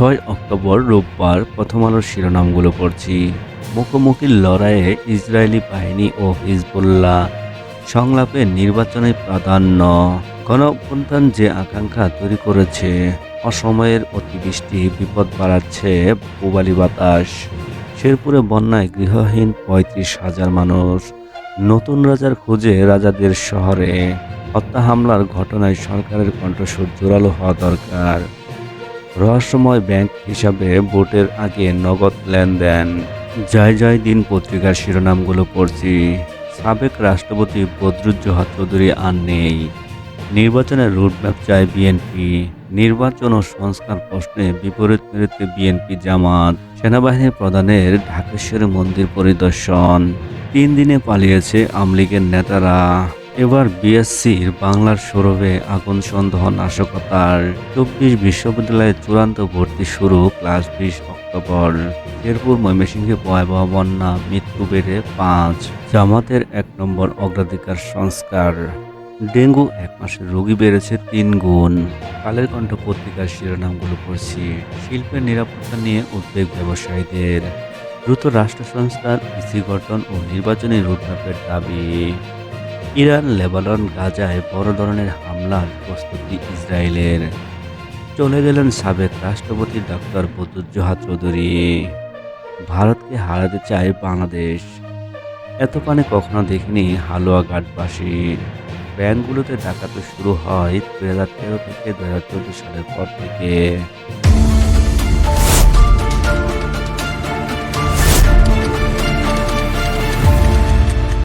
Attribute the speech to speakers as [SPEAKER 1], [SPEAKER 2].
[SPEAKER 1] ছয় অক্টোবর রোববার প্রথম আলোর শিরোনামগুলো পড়ছি। মুখোমুখি লড়াইয়ে ইসরায়েলি বাহিনী ও হিজবুল্লাহ সংলাপে নির্বাচনে প্রাধান্য। গণঅভ্যুত্থান যে আকাঙ্ক্ষা তৈরি করেছে, অসময়ের অতিবৃষ্টি বিপদ বাড়াচ্ছে পূবালি বাতাস। শেরপুরে বন্যায় গৃহহীন পঁয়ত্রিশ হাজার মানুষ। নতুন রাজার খোঁজে রাজাদের শহরে। হত্যা হামলার ঘটনায় সরকারের কণ্ঠস্বর জোরালো হওয়া দরকার। রহস্যময় ব্যাংক হিসাবে ভোটের আগে নগদ লেনদেন। জয় জয় দিন পত্রিকার শিরোনামগুলো পড়ছি। সাবেক রাষ্ট্রপতি বদরুজ্জোহা চৌধুরী আর নেই। নির্বাচনের রুটম্যাপ চায় বিএনপি। নির্বাচন ও সংস্কার প্রশ্নে বিপরীত মেরুতে বিএনপি জামাত। সেনাবাহিনী প্রধানের ঢাকেশ্বরী মন্দির পরিদর্শন। তিন দিনে পালিয়েছে আমলীগের নেতারা। এবার বিএসসির বাংলার সৌরভে আগুন, সন্দেহ, নাশকতার চব্বিশ বিশ্ববিদ্যালয়ে চূড়ান্ত ভর্তি শুরু ক্লাস বিশ অক্টোবর। শেরপুর ময়মনসিংহে ভয়াবহ বন্যা, মৃত্যু বেড়ে পাঁচ। জামাতের এক নম্বর অগ্রাধিকার সংস্কার। ডেঙ্গু এক মাসে রোগী বেড়েছে তিন গুণ। কালের কণ্ঠ পত্রিকার শিরোনামগুলো পড়ছি। শিল্পের নিরাপত্তা নিয়ে উদ্বেগ ব্যবসায়ীদের। দ্রুত রাষ্ট্র সংস্কার ইসি গঠন ও নির্বাচনী রোডম্যাপের দাবি। ইরান, লেবানন, গাজায় বড় ধরনের হামলার প্রস্তুতি ইসরায়েলের। চলে গেলেন সাবেক রাষ্ট্রপতি ডক্টর বদুজ্জোহা চৌধুরী। ভারতকে হারাতে চায় বাংলাদেশ। এত কখনো দেখিনি হালুয়া ঘাটবাসী। ব্যাংকগুলোতে ডাকাতি শুরু হয় দু হাজার তেরো থেকে দু হাজার চোদ্দ সালের পর থেকে।